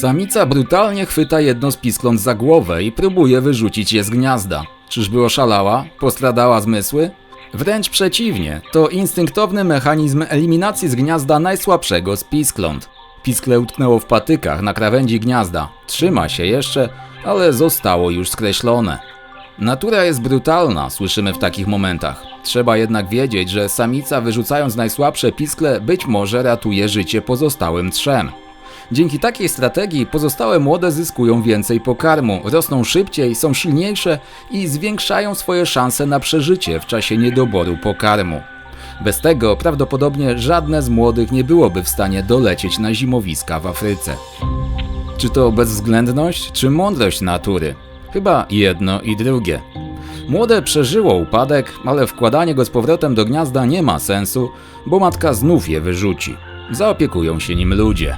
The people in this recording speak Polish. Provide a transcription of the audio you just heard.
Samica brutalnie chwyta jedno z piskląt za głowę i próbuje wyrzucić je z gniazda. Czyżby oszalała? Postradała zmysły? Wręcz przeciwnie, to instynktowny mechanizm eliminacji z gniazda najsłabszego z piskląt. Piskle utknęło w patykach na krawędzi gniazda. Trzyma się jeszcze, ale zostało już skreślone. Natura jest brutalna, słyszymy w takich momentach. Trzeba jednak wiedzieć, że samica wyrzucając najsłabsze piskle być może ratuje życie pozostałym trzem. Dzięki takiej strategii pozostałe młode zyskują więcej pokarmu, rosną szybciej, są silniejsze i zwiększają swoje szanse na przeżycie w czasie niedoboru pokarmu. Bez tego prawdopodobnie żadne z młodych nie byłoby w stanie dolecieć na zimowiska w Afryce. Czy to bezwzględność, czy mądrość natury? Chyba jedno i drugie. Młode przeżyło upadek, ale wkładanie go z powrotem do gniazda nie ma sensu, bo matka znów je wyrzuci. Zaopiekują się nim ludzie.